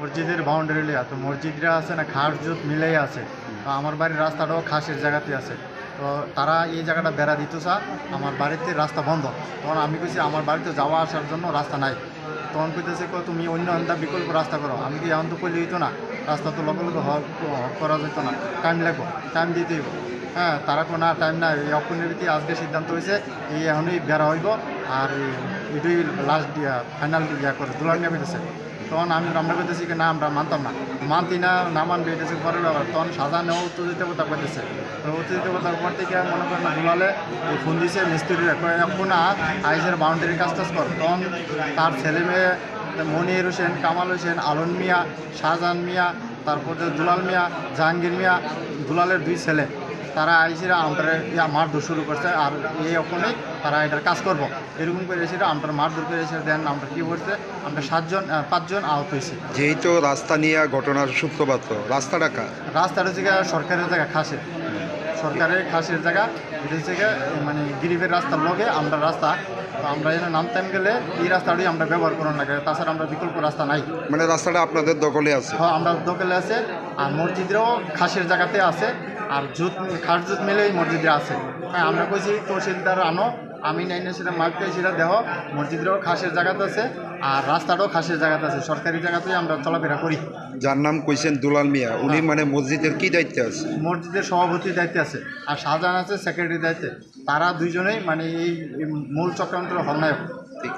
মসজিদের বাউন্ডারি তো মসজিদরা আছে না, খাস জুত মিলেই আছে। তো আমার বাড়ির রাস্তাটাও খাসের জায়গাতে আছে। তো তারা এই জায়গাটা বেড়া দিত চা আমার বাড়িতে রাস্তা বন্ধ। তখন আমি কইছি, আমার বাড়িতে যাওয়া আসার জন্য রাস্তা নাই। তখন কইতেছে, কো, তুমি অন্য আন্দা বিকল্প রাস্তা করো। আমি কি এখন তো করলে হইতো না? রাস্তা তো লগে হওয়া, করা যেত না। টাইম লাগবো, টাইম দিতে হইব। হ্যাঁ তারা কোনো টাইম নাই। এই অপনের ভিত্তি আজকে সিদ্ধান্ত হয়েছে এই এখনই বেড়া হইব। আর এটাই লাস্ট ফাইনাল ইয়া করে নিয়ে পেতেছে তখন আমি আমরা করতেছি কি, না, আমরা মানতাম না। মানতি না না মানবে এটা হচ্ছে পরের ব্যাপার। তখন সাজা নেওয়া উত্তেজিততা করতেছে উত্তেজিততার পর থেকে মনে করেন এই ফোন দিছে মিস্ত্রিরা। এখন আইসের বাউন্ডারির কাজ টাজ কর। তখন তার ছেলে মেয়ে, মনির হোসেন, কামাল হোসেন, আলন মিয়া, শাহজাহান মিয়া, তারপরে দুলাল মিয়া, জাহাঙ্গীর মিয়া, দুলালের দুই ছেলে। তারা আইসিরা আমরা ইয়া মারধর শুরু করছে আর এই ওখানে তারা এটার কাজ করব। এরকম করে এসে আমরা মারধর করে এসে দেন আমরা কী করছে আমরা সাতজন পাঁচজন আহত হয়েছি। যেহেতু রাস্তা নিয়ে ঘটনার সূত্রপাত রাস্তাটা কার? রাস্তাটা হচ্ছে গিয়ে সরকারের জায়গা খাসের। সরকারের খাসের জায়গা এটা হচ্ছে মানে গিরিবের রাস্তার লগে আমরা রাস্তা আমরা এখানে নামতাম গেলে এই রাস্তাটাই আমরা ব্যবহার করার লাগে তাছাড়া আমরা বিকল্প রাস্তা নাই। মানে রাস্তাটা আপনাদের দখলে আছে? হ্যাঁ আমরা দখলে আছে আর মসজিদেরও খাসের জায়গাতে আছে আর জুত খাস জুত মিলেই মসজিদে আছে। হ্যাঁ আমরা কইছি তহসিলদার আনো আমি নাই না সেটা মাপতে সেটা দেহ মসজিদেরও খাসের জায়গাতে আছে আর রাস্তাটাও খাসের জায়গাতে আছে সরকারি জায়গাতেই আমরা চলাফেরা করি। যার নাম কইছেন দুলাল মিয়া উনি মানে মসজিদের কি দায়িত্বে আছে? মসজিদের সভাপতির দায়িত্বে আছে আর শাহজাহান আছে সেক্রেটারির দায়িত্বে। তারা দুইজনেই মানে এই মূল চক্রান্তের হলনায়ক ঠিক।